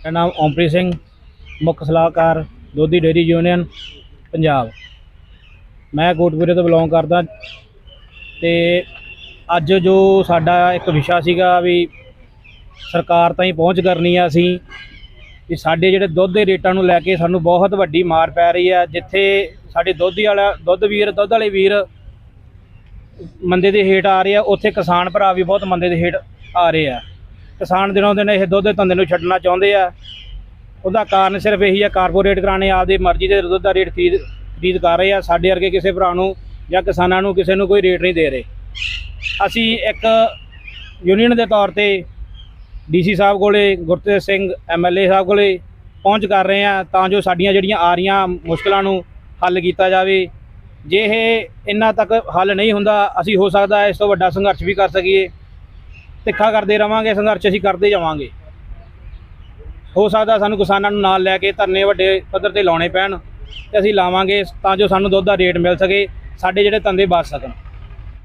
ਮੇਰਾ ਨਾਮ ਓਮਪ੍ਰੀਤ ਸਿੰਘ, ਮੁੱਖ ਸਲਾਹਕਾਰ ਦੋਧੀ ਡੇਅਰੀ ਯੂਨੀਅਨ, ਪੰਜਾਬ। ਮੈਂ ਕੋਟਪੁਰੇ ਤੋਂ ਬਿਲੋਂਗ ਕਰਦਾ ਤੇ ਅੱਜ ਜੋ ਸਾਡਾ ਇੱਕ ਵਿਸ਼ਾ ਸੀਗਾ ਵੀ ਸਰਕਾਰ ਤਾਈਂ ਪਹੁੰਚ ਕਰਨੀ ਆ ਅਸੀਂ, ਵੀ ਸਾਡੇ ਜਿਹੜੇ ਦੁੱਧ ਦੇ ਰੇਟਾਂ ਨੂੰ ਲੈ ਕੇ ਸਾਨੂੰ ਬਹੁਤ ਵੱਡੀ ਮਾਰ ਪੈ ਰਹੀ ਹੈ ਜਿੱਥੇ ਸਾਡੇ ਦੁੱਧੀ ਵਾਲਾ, ਦੁੱਧ ਵੀਰ, ਦੁੱਧ ਵਾਲੇ ਵੀਰ ਮੰਦੇ ਦੇ ਹੇਠ ਆ ਰਹੇ ਆ, ਉੱਥੇ ਕਿਸਾਨ ਭਰਾ ਵੀ ਬਹੁਤ ਮੰਦੇ ਦੇ ਹੇਠ ਆ ਰਹੇ ਆ। ਕਿਸਾਨ ਦਿਨੋਂ ਦਿਨ ਇਹ ਦੁੱਧ ਦੇ ਧੰਦੇ ਨੂੰ ਛੱਡਣਾ ਚਾਹੁੰਦੇ ਆ। ਉਹਦਾ ਕਾਰਨ ਸਿਰਫ ਇਹੀ ਆ, ਕਾਰਪੋਰੇਟ ਕਰਾਣੇ ਆਪਦੀ ਮਰਜ਼ੀ ਦੇ ਦੁੱਧ ਦਾ ਰੇਟ ਖਰੀਦ ਖਰੀਦ ਕਰ ਰਹੇ ਆ। ਸਾਡੇ ਵਰਗੇ ਕਿਸੇ ਭਰਾ ਨੂੰ ਜਾਂ ਕਿਸਾਨਾਂ ਨੂੰ ਕਿਸੇ ਨੂੰ ਕੋਈ ਰੇਟ ਨਹੀਂ ਦੇ ਰਹੇ। ਅਸੀਂ ਇੱਕ ਯੂਨੀਅਨ ਦੇ ਤੌਰ ਤੇ ਡੀਸੀ ਸਾਹਿਬ ਕੋਲੇ, ਗੁਰਤੇਜ ਸਿੰਘ ਐਮਐਲਏ ਸਾਹਿਬ ਕੋਲੇ ਪਹੁੰਚ ਕਰ ਰਹੇ ਆ ਤਾਂ ਜੋ ਸਾਡੀਆਂ ਜਿਹੜੀਆਂ ਆ ਰਹੀਆਂ ਮੁਸ਼ਕਲਾਂ ਨੂੰ ਹੱਲ ਕੀਤਾ ਜਾਵੇ। ਜੇ ਇਹ ਇੰਨਾ ਤੱਕ ਹੱਲ ਨਹੀਂ ਹੁੰਦਾ, ਅਸੀਂ ਹੋ ਸਕਦਾ ਇਸ ਤੋਂ ਵੱਡਾ ਸੰਘਰਸ਼ ਵੀ ਕਰ ਸਕੀਏ। ਤਿੱਖਾ ਕਰਦੇ ਰਵਾਂਗੇ, ਸੰਘਰਸ਼ ਅਸੀਂ ਕਰਦੇ ਜਾਵਾਂਗੇ। ਹੋ ਸਕਦਾ ਸਾਨੂੰ ਕਿਸਾਨਾਂ ਨੂੰ ਨਾਲ ਲੈ ਕੇ ਧਰਨੇ ਵੱਡੇ ਪੱਧਰ ਤੇ ਲਾਉਣੇ ਪੈਣ ਤੇ ਅਸੀਂ ਲਾਵਾਂਗੇ ਤਾਂ ਜੋ ਸਾਨੂੰ ਦੁੱਧ ਦਾ ਰੇਟ ਮਿਲ ਸਕੇ, ਸਾਡੇ ਜਿਹੜੇ ਧੰਦੇ ਬਚ ਸਕਣ।